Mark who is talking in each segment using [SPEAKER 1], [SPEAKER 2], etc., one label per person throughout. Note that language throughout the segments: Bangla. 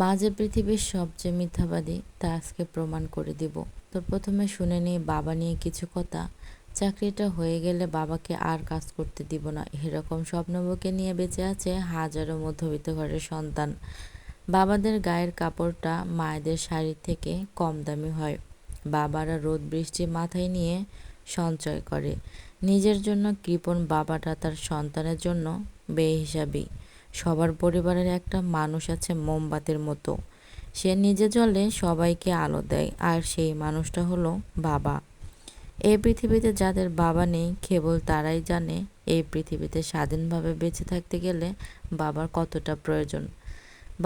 [SPEAKER 1] মা যে পৃথিবীর সবচেয়ে মিথ্যাবাদী তা আজকে প্রমাণ করে দিব। তো প্রথমে শুনে নিই, বাবা নিয়ে কিছু কথা। চাকরিটা হয়ে গেলে বাবাকে আর কাজ করতে দিব না। এরকম স্বপ্নবুকে নিয়ে বেঁচে আছে হাজারো মধ্যবিত্ত ঘরের সন্তান। বাবাদের গায়ের কাপড়টা মায়েদের শাড়ির থেকে কম দামি হয়। বাবারা রোদ বৃষ্টি মাথায় নিয়ে সঞ্চয় করে। নিজের জন্য কৃপণ বাবাটা তার সন্তানের জন্য বেহিসাবি। সবার পরিবারের একটা মানুষ আছে মোমবাতির মতো। সে নিজে জ্বলে সবাইকে আলো দেয়, আর সেই মানুষটা হলো বাবা। এই পৃথিবীতে যাদের বাবা নেই, কেবল তারাই জানে এই পৃথিবীতে স্বাধীনভাবে বেঁচে থাকতে গেলে বাবার কতটা প্রয়োজন।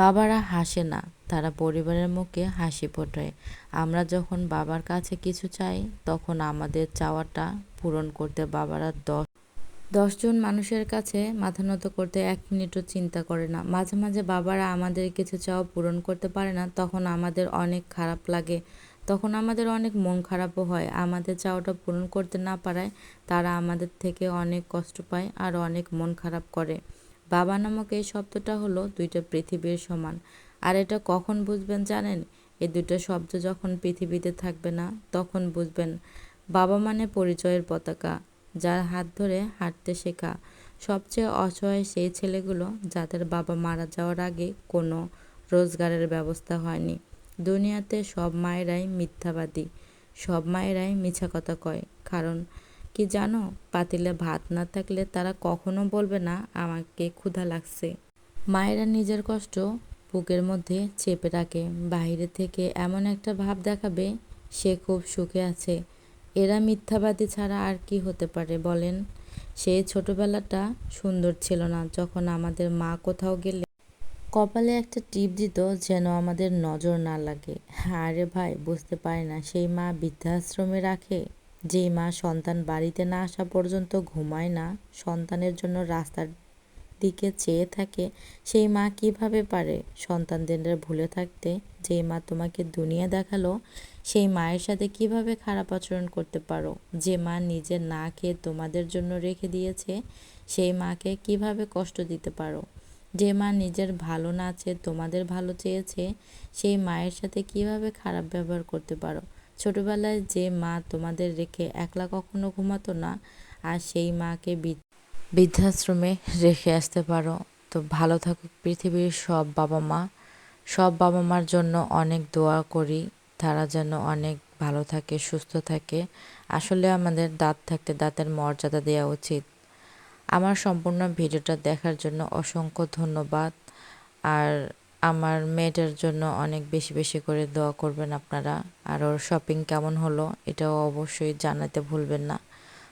[SPEAKER 1] বাবারা হাসে না, তারা পরিবারের মুখে হাসি ফোটায়। আমরা যখন বাবার কাছে কিছু চাই, তখন আমাদের চাওয়াটা পূরণ করতে বাবারা দশ দশজন মানুষের কাছে মাথা নত করতে এক মিনিটও চিন্তা করে না। মাঝে মাঝে বাবারা আমাদের কিছু চাওয়া পূরণ করতে পারে না, তখন আমাদের অনেক খারাপ লাগে। তখন আমাদের অনেক মন খারাপও হয়। আমাদের চাওয়াটা পূরণ করতে না পারায় তারা আমাদের থেকে অনেক কষ্ট পায় আর অনেক মন খারাপ করে। বাবা নামক এই শব্দটা হলো দুইটা পৃথিবীর সমান। আর এটা কখন বুঝবেন জানেন? এই দুটো শব্দ যখন পৃথিবীতে থাকবে না, তখন বুঝবেন। বাবা মানে পরিচয়ের পতাকা। যার হাত ধরে হাঁটতে শেখা। সবচেয়ে অসহায় সেই ছেলেগুলো যাদের বাবা মারা যাওয়ার আগে কোনো রোজগারের ব্যবস্থা হয়নি। দুনিয়াতে সব মায়েরাই মিথ্যাবাদী, সব মায়েরাই মিছা কথা কয়। কারণ কি জানো, পাতিলে ভাত না থাকলে তারা কখনো বলবে না, আমাকে ক্ষুধা লাগছে। মায়েরা নিজের কষ্ট বুকের মধ্যে চেপে রাখে। বাইরে থেকে এমন একটা ভাব দেখাবে, সে খুব সুখে আছে। এরা মিথ্যাবাদী ছাড়া আর কি হতে পারে বলেন? সেই ছোটবেলাটা সুন্দর ছিল না, যখন আমাদের মা কোথাও গেলে কপালে একটা টিপ দিত যেন আমাদের নজর না লাগে। আরে ভাই, বুঝতে পারি না, সেই মা বৃদ্ধাশ্রমে রাখে? যেই মা সন্তান বাড়িতে না আসা পর্যন্ত ঘুমায় না, সন্তানের জন্য রাস্তার দিকে চেয়ে থাকে, সেই মা কীভাবে পারে? সন্তানদের ভুলে থাকতে, যেই মা তোমাকে দুনিয়া দেখাল, সেই মায়ের সাথে কীভাবে খারাপ আচরণ করতে পারো? যে মা নিজে না খেয়ে তোমাদের জন্য রেখে দিয়েছে, সেই মাকে কীভাবে কষ্ট দিতে পারো? যে মা নিজের ভালো না চেয়ে তোমাদের ভালো চেয়েছে, সেই মায়ের সাথে কীভাবে খারাপ ব্যবহার করতে পারো? ছোটবেলায় যে মা তোমাদের রেখে একলা কখনো ঘুমাতো না, আর সেই মাকে বৃদ্ধাশ্রমে রেখে আসতে পারো। তো ভালো থাকুক পৃথিবীর সব বাবা মা সব বাবা মার জন্য অনেক দোয়া করি। তারা যেন অনেক ভালো থাকে, সুস্থ থাকে। আসলে আমাদের দাঁত থাকতে দাঁতের মর্যাদা দেওয়া উচিত। আমার সম্পূর্ণ ভিডিওটা দেখার জন্য অসংখ্য ধন্যবাদ। আর আমার মেয়েটার জন্য অনেক বেশি বেশি করে দোয়া করবেন আপনারা। আর ওর শপিং কেমন হলো, এটাও অবশ্যই জানাতে ভুলবেন না।